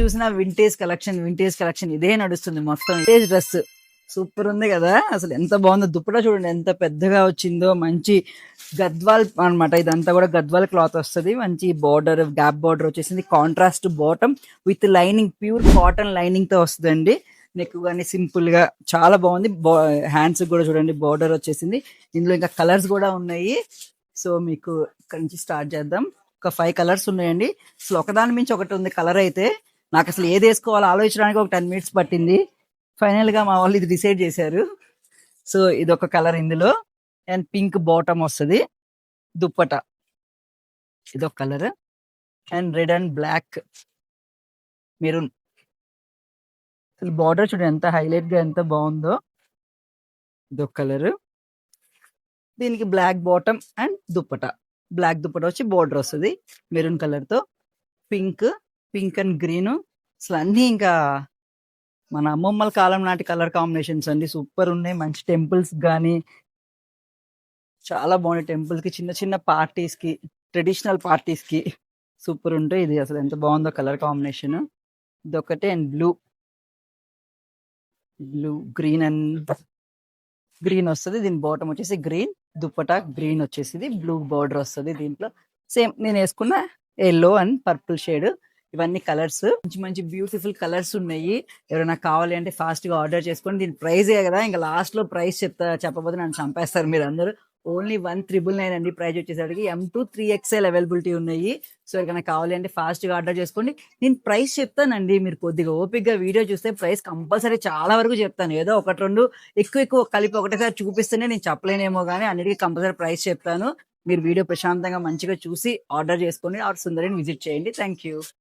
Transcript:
చూసినా vintage collection vintage collection ఇదే నడుస్తుంది మొత్తం. వింటేజ్ డ్రెస్ సూపర్ ఉంది కదా? అసలు ఎంత బాగుందో. దుప్పటా చూడండి ఎంత పెద్దగా వచ్చిందో. మంచి గద్వాల్ అన్నమాట. ఇదంతా కూడా గద్వాల్ క్లాత్ వస్తుంది. మంచి బార్డర్ గ్యాప్ బార్డర్ వచ్చేసింది. Contrast bottom with lining pure cotton లైనింగ్తో వస్తుందండి. నెక్ కానీ సింపుల్గా చాలా బాగుంది. హ్యాండ్స్ కూడా చూడండి బార్డర్ వచ్చేసింది. ఇందులో ఇంకా కలర్స్ కూడా ఉన్నాయి. సో మీకు ఇక్కడ నుంచి స్టార్ట్ చేద్దాం. ఒక ఫైవ్ కలర్స్ ఉన్నాయండి. అసలు ఒకదాని మించి ఒకటి ఉంది కలర్ అయితే. నాకు అసలు ఏది వేసుకోవాలో ఆలోచించడానికి ఒక టెన్ మినిట్స్ పట్టింది. ఫైనల్గా మా వాళ్ళు ఇది డిసైడ్ చేశారు. సో ఇది ఒక కలర్ ఇందులో. అండ్ పింక్ బాటమ్ వస్తుంది. దుప్పట. ఇది ఒక colour. And red and black. Maroon. అసలు బార్డర్ చూడండి ఎంత హైలైట్గా ఎంత బాగుందో. ఇది ఒక కలర్. దీనికి black bottom and dupatta. Black dupatta వచ్చి బార్డర్ వస్తుంది. మెరూన్ కలర్తో పింక్. Pink and green. అసలు అన్ని ఇంకా మన అమ్మమ్మల కాలం నాటి కలర్ కాంబినేషన్స్ అండి. సూపర్ ఉన్నాయి. మంచి టెంపుల్స్ కానీ చాలా బాగున్నాయి. టెంపుల్స్కి చిన్న చిన్న పార్టీస్కి ట్రెడిషనల్ పార్టీస్కి సూపర్ ఉంటాయి. ఇది అసలు ఎంత బాగుందో కలర్ కాంబినేషన్. ఇది ఒకటి and blue. Blue green and green వస్తుంది. దీని బాటమ్ వచ్చేసి గ్రీన్. దుప్పటా గ్రీన్ వచ్చేసి బ్లూ బార్డర్ వస్తుంది దీంట్లో. సేమ్ నేను వేసుకున్న ఎల్లో అండ్ పర్పుల్ షేడ్. ఇవన్నీ కలర్స్. మంచి మంచి బ్యూటిఫుల్ కలర్స్ ఉన్నాయి. ఎవరైనా కావాలి అంటే ఫాస్ట్గా ఆర్డర్ చేసుకోండి దీని ప్రైజే కదా ఇంకా లాస్ట్లో ప్రైస్ చెప్తా చెప్పబోతే నన్ను చంపేస్తారు మీరు అందరూ ఓన్లీ వన్ త్రిబుల్ నైన్ అండి ప్రైస్ వచ్చేసరికి. M to three XL availability ఉన్నాయి. సో ఎవరికైనా కావాలి అంటే ఫాస్ట్గా ఆర్డర్ చేసుకోండి. నేను ప్రైస్ చెప్తానండి మీరు కొద్దిగా ఓపిక్గా వీడియో చూస్తే ప్రైస్ కంపల్సరీ చాలా వరకు చెప్తాను. ఏదో ఒకటి రెండు ఎక్కువ ఎక్కువ కలిపి ఒకటేసారి చూపిస్తేనే నేను చెప్పలేనేమో కానీ అన్నిటికీ కంపల్సరీ ప్రైస్ చెప్తాను. మీరు వీడియో ప్రశాంతంగా మంచిగా చూసి ఆర్డర్ చేసుకోండి. ఆర్ సుందరిని విజిట్ చేయండి. Thank you